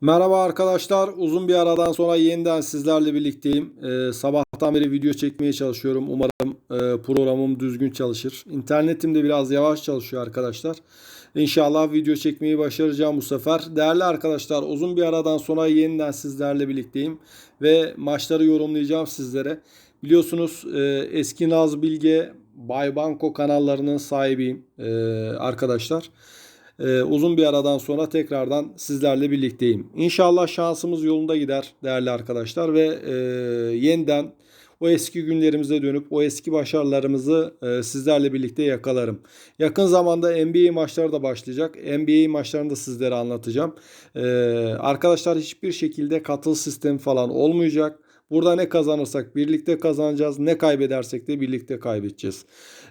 Merhaba arkadaşlar. Uzun bir aradan sonra yeniden sizlerle birlikteyim. Ee, sabahtan beri video çekmeye çalışıyorum. Umarım e, programım düzgün çalışır. İnternetim de biraz yavaş çalışıyor arkadaşlar. İnşallah video çekmeyi başaracağım bu sefer. Değerli arkadaşlar uzun bir aradan sonra yeniden sizlerle birlikteyim. Ve maçları yorumlayacağım sizlere. Biliyorsunuz e, eski Naz Bilge Bay Banko kanallarının sahibiyim e, arkadaşlar. Ee, uzun bir aradan sonra tekrardan sizlerle birlikteyim. İnşallah şansımız yolunda gider değerli arkadaşlar ve e, yeniden o eski günlerimize dönüp o eski başarılarımızı e, sizlerle birlikte yakalarım. Yakın zamanda NBA maçları da başlayacak. NBA maçlarını da sizlere anlatacağım. E, arkadaşlar hiçbir şekilde katıl sistemi falan olmayacak. Burada ne kazanırsak birlikte kazanacağız. Ne kaybedersek de birlikte kaybedeceğiz.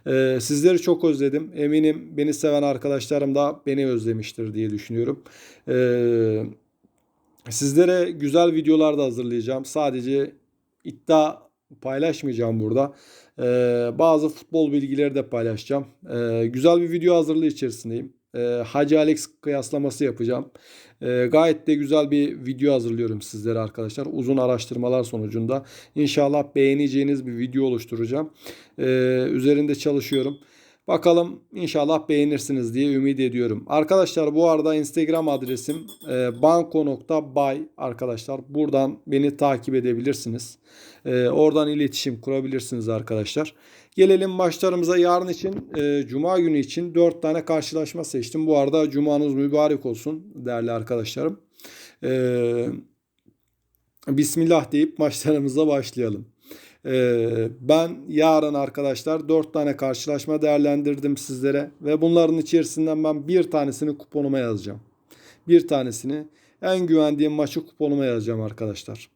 Ee, sizleri çok özledim. Eminim beni seven arkadaşlarım da beni özlemiştir diye düşünüyorum. Ee, sizlere güzel videolar da hazırlayacağım. Sadece iddia paylaşmayacağım burada. Ee, bazı futbol bilgileri de paylaşacağım. Ee, güzel bir video hazırlığı içerisindeyim. Ee, Hacı Alex kıyaslaması yapacağım. Ee, gayet de güzel bir video hazırlıyorum sizlere arkadaşlar. Uzun araştırmalar sonucunda. İnşallah beğeneceğiniz bir video oluşturacağım. Ee, üzerinde çalışıyorum. Bakalım inşallah beğenirsiniz diye ümit ediyorum. Arkadaşlar bu arada Instagram adresim e, banko.bay arkadaşlar. Buradan beni takip edebilirsiniz. E, oradan iletişim kurabilirsiniz arkadaşlar. Gelelim maçlarımıza yarın için e, Cuma günü için 4 tane karşılaşma seçtim. Bu arada Cumanız mübarek olsun değerli arkadaşlarım. E, Bismillah deyip maçlarımıza başlayalım. Ee, ben yarın arkadaşlar 4 tane karşılaşma değerlendirdim sizlere ve bunların içerisinden ben bir tanesini kuponuma yazacağım. Bir tanesini en güvendiğim maçı kuponuma yazacağım arkadaşlar.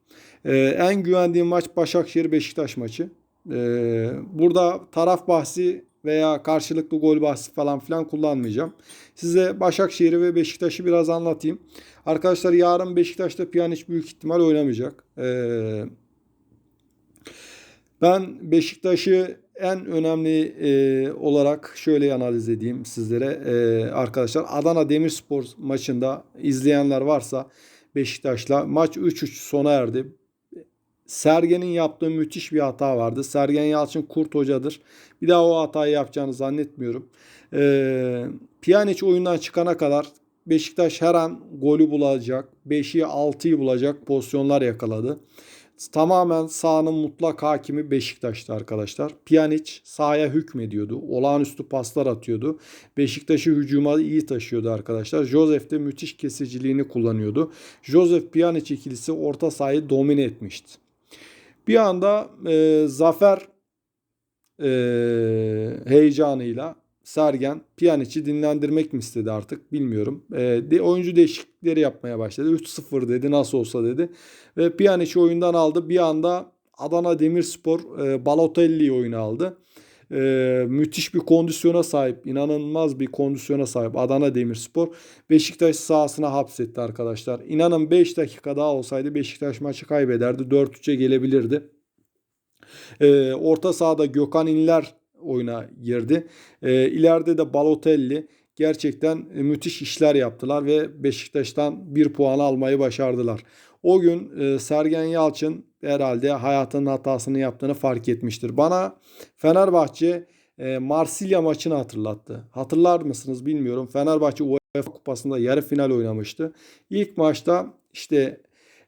Ee, en güvendiğim maç Başakşehir Beşiktaş maçı. Ee, burada taraf bahsi veya karşılıklı gol bahsi falan filan kullanmayacağım. Size Başakşehir'i ve Beşiktaş'ı biraz anlatayım. Arkadaşlar yarın Beşiktaş'ta Pjanic büyük ihtimal oynamayacak. Ee, ben Beşiktaş'ı en önemli e, olarak şöyle analiz edeyim sizlere e, arkadaşlar. Adana Demirspor maçında izleyenler varsa Beşiktaş'la maç 3-3 sona erdi. Sergen'in yaptığı müthiş bir hata vardı. Sergen Yalçın kurt hocadır. Bir daha o hatayı yapacağını zannetmiyorum. E, Pjanic oyundan çıkana kadar Beşiktaş her an golü bulacak. 5'i 6'yı bulacak pozisyonlar yakaladı. Tamamen sahanın mutlak hakimi Beşiktaş'tı arkadaşlar. Pjanic sahaya hükmediyordu. Olağanüstü paslar atıyordu. Beşiktaş'ı hücuma iyi taşıyordu arkadaşlar. Josef de müthiş kesiciliğini kullanıyordu. Josef Pjanic ikilisi orta sahayı domine etmişti. Bir anda e, zafer e, heyecanıyla Sergen Pjanic'i dinlendirmek mi istedi artık bilmiyorum. E, de, oyuncu değişiklikleri yapmaya başladı. 3-0 dedi nasıl olsa dedi. Ve Pjanic'i oyundan aldı. Bir anda Adana Demirspor e, Balotelli'yi oyuna aldı. E, müthiş bir kondisyona sahip, inanılmaz bir kondisyona sahip Adana Demirspor Beşiktaş sahasına hapsetti arkadaşlar. İnanın 5 dakika daha olsaydı Beşiktaş maçı kaybederdi. 4-3'e gelebilirdi. E, orta sahada Gökhan İnler oyuna girdi. E, ileride de Balotelli gerçekten e, müthiş işler yaptılar ve Beşiktaş'tan bir puan almayı başardılar. O gün e, Sergen Yalçın herhalde hayatının hatasını yaptığını fark etmiştir. Bana Fenerbahçe e, Marsilya maçını hatırlattı. Hatırlar mısınız bilmiyorum. Fenerbahçe UEFA kupasında yarı final oynamıştı. İlk maçta işte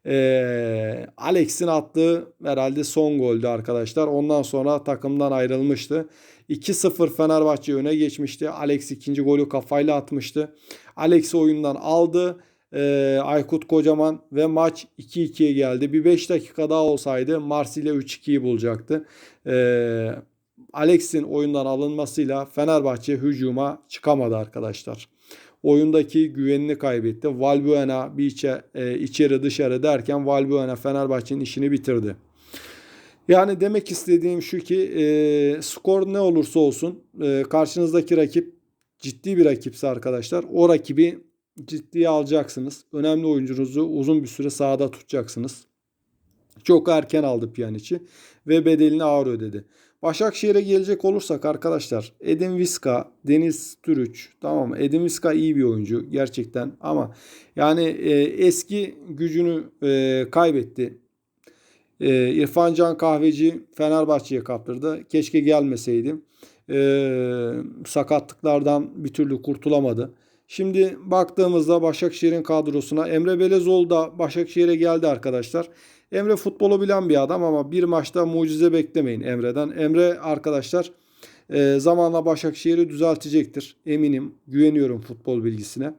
e, Alex'in attığı herhalde son goldü arkadaşlar. Ondan sonra takımdan ayrılmıştı. 2-0 Fenerbahçe öne geçmişti. Alex ikinci golü kafayla atmıştı. Alex oyundan aldı. Ee, Aykut Kocaman ve maç 2-2'ye geldi. Bir 5 dakika daha olsaydı Marsilya 3-2'yi bulacaktı. Ee, Alex'in oyundan alınmasıyla Fenerbahçe hücuma çıkamadı arkadaşlar oyundaki güvenini kaybetti. Valbuena bir içe, e, içeri dışarı derken Valbuena Fenerbahçe'nin işini bitirdi. Yani demek istediğim şu ki e, skor ne olursa olsun e, karşınızdaki rakip ciddi bir rakipse arkadaşlar o rakibi ciddiye alacaksınız. Önemli oyuncunuzu uzun bir süre sahada tutacaksınız. Çok erken aldı Pjanic'i ve bedelini ağır ödedi. Başakşehir'e gelecek olursak arkadaşlar Edin Viska, Deniz Türüç tamam? Edin Viska iyi bir oyuncu gerçekten ama yani e, eski gücünü e, kaybetti. E, İrfan Can Kahveci Fenerbahçe'ye kaptırdı. Keşke gelmeseydi. E, sakatlıklardan bir türlü kurtulamadı. Şimdi baktığımızda Başakşehir'in kadrosuna Emre Belezoğlu da Başakşehir'e geldi arkadaşlar. Emre futbolu bilen bir adam ama bir maçta mucize beklemeyin Emre'den. Emre arkadaşlar e, zamanla Başakşehir'i düzeltecektir. Eminim, güveniyorum futbol bilgisine.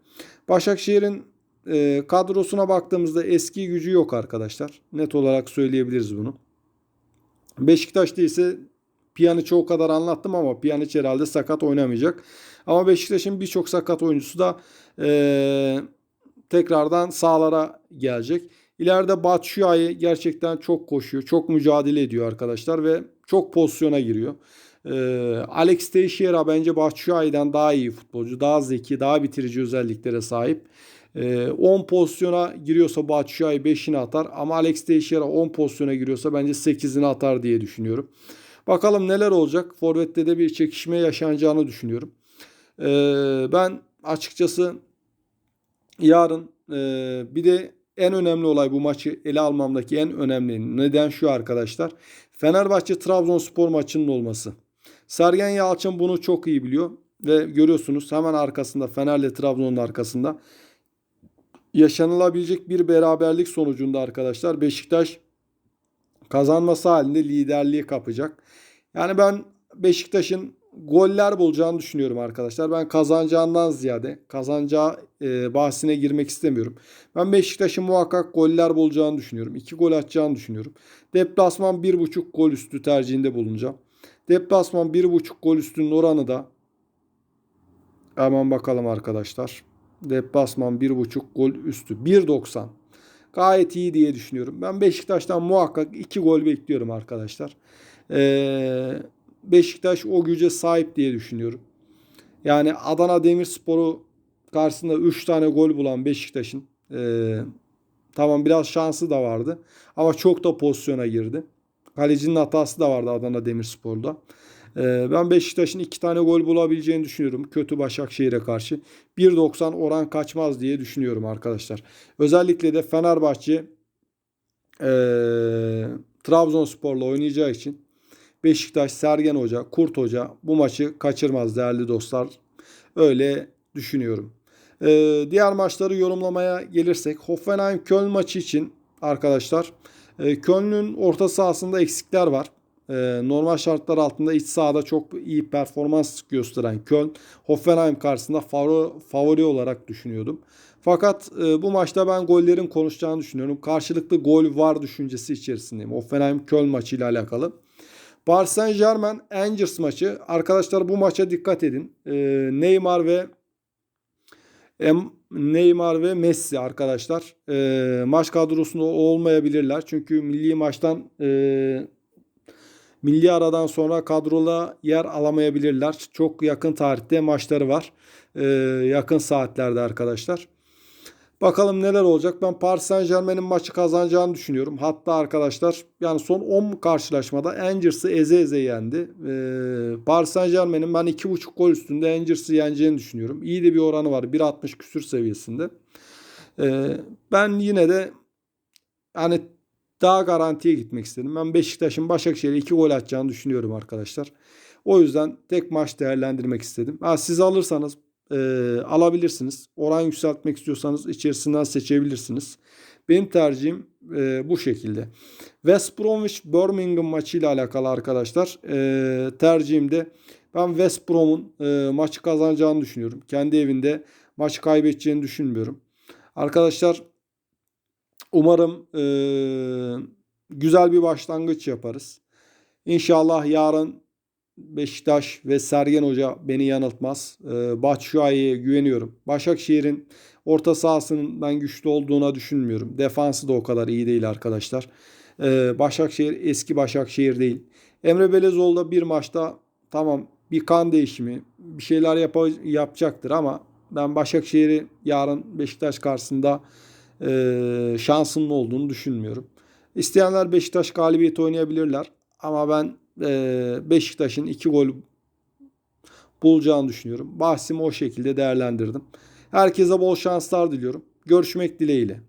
Başakşehir'in e, kadrosuna baktığımızda eski gücü yok arkadaşlar. Net olarak söyleyebiliriz bunu. Beşiktaş'ta ise Pjanic o kadar anlattım ama Pjanic herhalde sakat oynamayacak. Ama Beşiktaş'ın birçok sakat oyuncusu da e, tekrardan sahalara gelecek. İleride Batshuayi gerçekten çok koşuyor. Çok mücadele ediyor arkadaşlar ve çok pozisyona giriyor. Ee, Alex Teixeira bence Batshuayi'den daha iyi futbolcu. Daha zeki, daha bitirici özelliklere sahip. Ee, 10 pozisyona giriyorsa Batshuayi 5'ini atar. Ama Alex Teixeira 10 pozisyona giriyorsa bence 8'ini atar diye düşünüyorum. Bakalım neler olacak. Forvet'te de bir çekişme yaşanacağını düşünüyorum. Ee, ben açıkçası yarın e, bir de en önemli olay bu maçı ele almamdaki en önemli neden şu arkadaşlar. Fenerbahçe Trabzonspor maçının olması. Sergen Yalçın bunu çok iyi biliyor ve görüyorsunuz hemen arkasında Fener'le Trabzon'un arkasında yaşanılabilecek bir beraberlik sonucunda arkadaşlar Beşiktaş kazanması halinde liderliği kapacak. Yani ben Beşiktaş'ın goller bulacağını düşünüyorum arkadaşlar. Ben kazanacağından ziyade kazanacağı e, bahsine girmek istemiyorum. Ben Beşiktaş'ın muhakkak goller bulacağını düşünüyorum. 2 gol atacağını düşünüyorum. Deplasman 1.5 gol üstü tercihinde bulunacağım. Deplasman 1.5 gol üstünün oranı da hemen bakalım arkadaşlar. Deplasman 1.5 gol üstü 1.90. Gayet iyi diye düşünüyorum. Ben Beşiktaş'tan muhakkak 2 gol bekliyorum arkadaşlar. Eee Beşiktaş o güce sahip diye düşünüyorum. Yani Adana Demirspor'u karşısında 3 tane gol bulan Beşiktaş'ın e, tamam biraz şansı da vardı ama çok da pozisyona girdi. Kalecinin hatası da vardı Adana Demirspor'da. E, ben Beşiktaş'ın 2 tane gol bulabileceğini düşünüyorum. Kötü Başakşehir'e karşı. 1.90 oran kaçmaz diye düşünüyorum arkadaşlar. Özellikle de Fenerbahçe e, Trabzonspor'la oynayacağı için Beşiktaş, Sergen Hoca, Kurt Hoca bu maçı kaçırmaz değerli dostlar. Öyle düşünüyorum. Ee, diğer maçları yorumlamaya gelirsek Hoffenheim Köln maçı için arkadaşlar e, Köln'ün orta sahasında eksikler var. E, normal şartlar altında iç sahada çok iyi performans gösteren Köln Hoffenheim karşısında favori, favori olarak düşünüyordum. Fakat e, bu maçta ben gollerin konuşacağını düşünüyorum. Karşılıklı gol var düşüncesi içerisindeyim. Hoffenheim Köln maçı ile alakalı. Paris Saint Germain Angers maçı. Arkadaşlar bu maça dikkat edin. Ee, Neymar ve Neymar ve Messi arkadaşlar e, maç kadrosunda olmayabilirler. Çünkü milli maçtan e, milli aradan sonra kadrola yer alamayabilirler. Çok yakın tarihte maçları var. E, yakın saatlerde arkadaşlar. Bakalım neler olacak. Ben Paris Saint Germain'in maçı kazanacağını düşünüyorum. Hatta arkadaşlar yani son 10 karşılaşmada Angers'ı eze eze yendi. Ee, Paris Saint Germain'in ben 2.5 gol üstünde Angers'ı yeneceğini düşünüyorum. İyi de bir oranı var. 1.60 küsür seviyesinde. Ee, ben yine de hani daha garantiye gitmek istedim. Ben Beşiktaş'ın Başakşehir'e 2 gol atacağını düşünüyorum arkadaşlar. O yüzden tek maç değerlendirmek istedim. Ha, siz alırsanız e, alabilirsiniz. Oran yükseltmek istiyorsanız içerisinden seçebilirsiniz. Benim tercihim e, bu şekilde. West Bromwich Birmingham maçıyla alakalı arkadaşlar e, tercihimde ben West Brom'un e, maçı kazanacağını düşünüyorum. Kendi evinde maçı kaybedeceğini düşünmüyorum. Arkadaşlar umarım e, güzel bir başlangıç yaparız. İnşallah yarın Beşiktaş ve Sergen Hoca beni yanıltmaz. Ee, Batshuayi'ye güveniyorum. Başakşehir'in orta sahasının ben güçlü olduğuna düşünmüyorum. Defansı da o kadar iyi değil arkadaşlar. Ee, Başakşehir eski Başakşehir değil. Emre Belezoğlu bir maçta tamam bir kan değişimi bir şeyler yap yapacaktır ama ben Başakşehir'i yarın Beşiktaş karşısında e, şansının olduğunu düşünmüyorum. İsteyenler Beşiktaş galibiyeti oynayabilirler. Ama ben Beşiktaş'ın 2 gol bulacağını düşünüyorum. Bahsimi o şekilde değerlendirdim. Herkese bol şanslar diliyorum. Görüşmek dileğiyle.